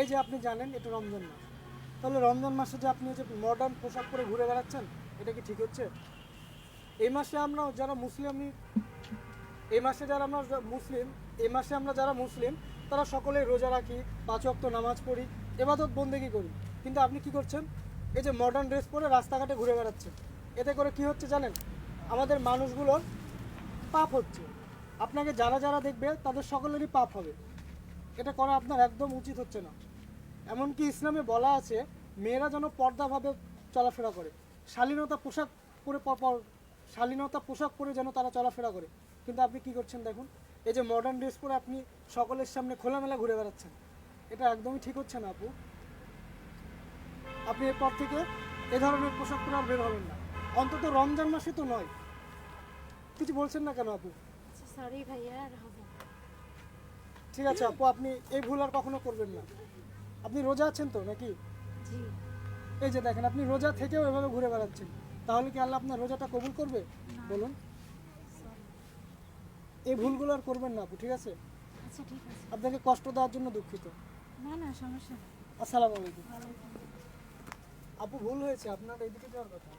এই যে আপনি জানেন, এটা রমজান মাস। তাহলে রমজান মাসে যে আপনি যে মডার্ন পোশাক পরে ঘুরে বেড়াচ্ছেন, এটা কি ঠিক হচ্ছে? এই মাসে আমরা যারা মুসলিম, এই মাসে যারা আমরা মুসলিম, এই মাসে আমরা যারা মুসলিম, তারা সকলে রোজা রাখি, পাঁচ ওয়াক্ত নামাজ পড়ি, এবাদত বন্দেগি করি? কিন্তু আপনি কি করছেন? এই যে মডার্ন ড্রেস পরে রাস্তাঘাটে ঘুরে বেড়াচ্ছেন। এতে করে কি হচ্ছে জানেন? আমাদের মানুষগুলোর পাপ হচ্ছে। আপনাকে যারা যারা দেখবে, তাদের সকলেরই পাপ হবে। এটা করা আপনার একদম উচিত হচ্ছে না। এমনকি ইসলামে বলা আছে, মেয়েরা যেন পর্দাভাবে চলাফেরা করে। শালীনতা পোশাক পরে প- প- শালীনতা পোশাক পরে যেন তারা চলাফেরা করে। কিন্তু আপনি কি করছেন দেখুন, এই যে মডার্ন ড্রেস পরে আপনি সকলের সামনে খোলামেলা ঘুরে বেড়াচ্ছেন, এটা একদমই ঠিক হচ্ছে না আপু। আপনি এরপর থেকে এ ধরনের পোশাক পরে আর বের হবেন না। অন্তত রমজান মাসে তো নয়। কিছু বলছেন না কেন আপু? সরি ভাইয়া হবে না। ঠিক আছে আপু আপনি এই ভুল আর কখনো করবেন না। আপনি রোজা আছেন তো নাকি? এই যে দেখেন আপনি রোজা থেকেও এভাবে ঘুরে বেড়াচ্ছেন। তাহলে কি আল্লাহ আপনার রোজাটা কবুল করবে? বলুন। এই ভুলগুলো আর করবেন না আপু ঠিক আছে? আচ্ছা আপনাকে কষ্ট দেওয়ার জন্য দুঃখিত। না না সমস্যা আসসালামু আলাইকুম। আপু ভুল হয়েছে আপনার এইদিকে যাওয়ার কথা।